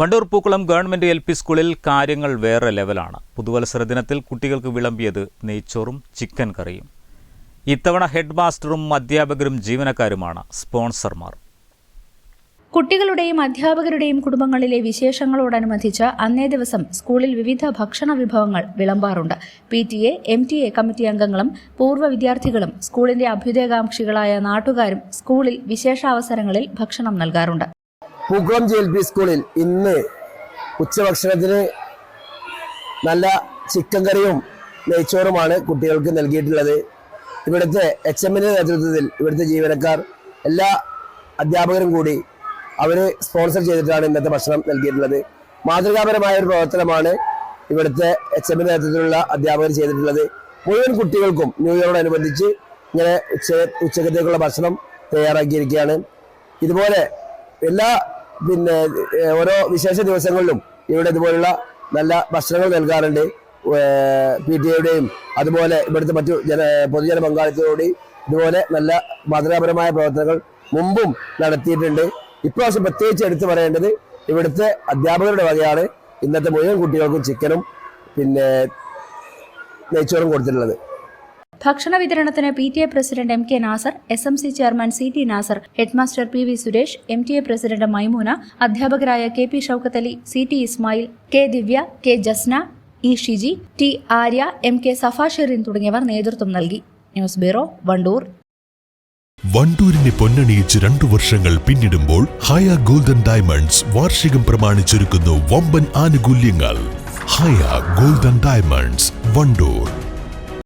Wandoor Pookkulam government L P സ്കൂളിൽ കാര്യങ്ങൾ വേറെ ലെവലാണ്. പുതുവത്സര ദിനത്തിൽ കുട്ടികൾക്ക് വിളമ്പിയത് നെയ്ച്ചോറും ചിക്കൻ കറിയും. ഇത്തവണ ഹെഡ് മാസ്റ്ററും അധ്യാപകരും ജീവനക്കാരുമാണ് സ്പോൺസർമാർ. കുട്ടികളുടെയും അധ്യാപകരുടെയും കുടുംബങ്ങളിലെ വിശേഷങ്ങളോടനുബന്ധിച്ച് അന്നേ ദിവസം സ്കൂളിൽ വിവിധ ഭക്ഷണ വിഭവങ്ങൾ വിളമ്പാറുണ്ട്. P T A M T A committee അംഗങ്ങളും പൂർവ വിദ്യാർത്ഥികളും സ്കൂളിന്റെ അഭ്യുദയകാംക്ഷികളായ നാട്ടുകാരും സ്കൂളിൽ വിശേഷാവസരങ്ങളിൽ ഭക്ഷണം നൽകാറുണ്ട്. പൂക്കുളം ജി എൽ പി സ്കൂളിൽ ഇന്ന് ഉച്ചഭക്ഷണത്തിന് നല്ല ചിക്കൻ കറിയും നെയ്ച്ചോറുമാണ് കുട്ടികൾക്ക് നൽകിയിട്ടുള്ളത്. ഇവിടുത്തെ എച്ച് എമ്മിന്റെ നേതൃത്വത്തിൽ ഇവിടുത്തെ ജീവനക്കാർ എല്ലാ അധ്യാപകരും കൂടി അവർ സ്പോൺസർ ചെയ്തിട്ടാണ് ഇന്നത്തെ ഭക്ഷണം നൽകിയിട്ടുള്ളത്. മാതൃകാപരമായ ഒരു പ്രവർത്തനമാണ് ഇവിടുത്തെ എച്ച് എമ്മിന്റെ നേതൃത്വത്തിലുള്ള അധ്യാപകർ ചെയ്തിട്ടുള്ളത്. മുഴുവൻ കുട്ടികൾക്കും ന്യൂ ഇയറോടനുബന്ധിച്ച് ഇങ്ങനെ ഉച്ച ഉച്ചക്കത്തേക്കുള്ള ഭക്ഷണം തയ്യാറാക്കിയിരിക്കുകയാണ്. ഇതുപോലെ എല്ലാ പിന്നെ ഓരോ വിശേഷ ദിവസങ്ങളിലും ഇവിടെ ഇതുപോലുള്ള നല്ല ഭക്ഷണങ്ങൾ നൽകാറുണ്ട്. പി ടി എയുടെയും അതുപോലെ ഇവിടുത്തെ മറ്റു ജന പൊതുജന പങ്കാളിത്തത്തോടെ ഇതുപോലെ നല്ല മാതൃകാപരമായ പ്രവർത്തനങ്ങൾ മുമ്പും നടത്തിയിട്ടുണ്ട്. ഇപ്രാവശ്യം പ്രത്യേകിച്ച് എടുത്തു പറയേണ്ടത് ഇവിടുത്തെ അധ്യാപകരുടെ വകയാണ് ഇന്നത്തെ മുഴുവൻ കുട്ടികൾക്കും ചിക്കനും പിന്നെ നെയ്ച്ചോറും കൊടുത്തിട്ടുള്ളത്. ഭക്ഷണ വിതരണത്തിന് P T A president M K Nasar S M C chairman C T Nasar headmaster P V Suresh M T A president Maimoona അധ്യാപകരായ K P Shoukath Ali C T Ismail K Divya K Jasna E Shiji T Arya M K Safa Sherin തുടങ്ങിയവർ നേതൃത്വം നൽകി. News bureau Wandoor. വണ്ടൂരിനെ പൊന്നണിയിച്ച് രണ്ടു വർഷങ്ങൾ പിന്നിടുമ്പോൾ ഹയ golden diamonds വാർഷികം പ്രമാണിച്ചൊരുക്കുന്നു വമ്പൻ ആനുകൂല്യങ്ങൾ. Haya golden diamonds Wandoor.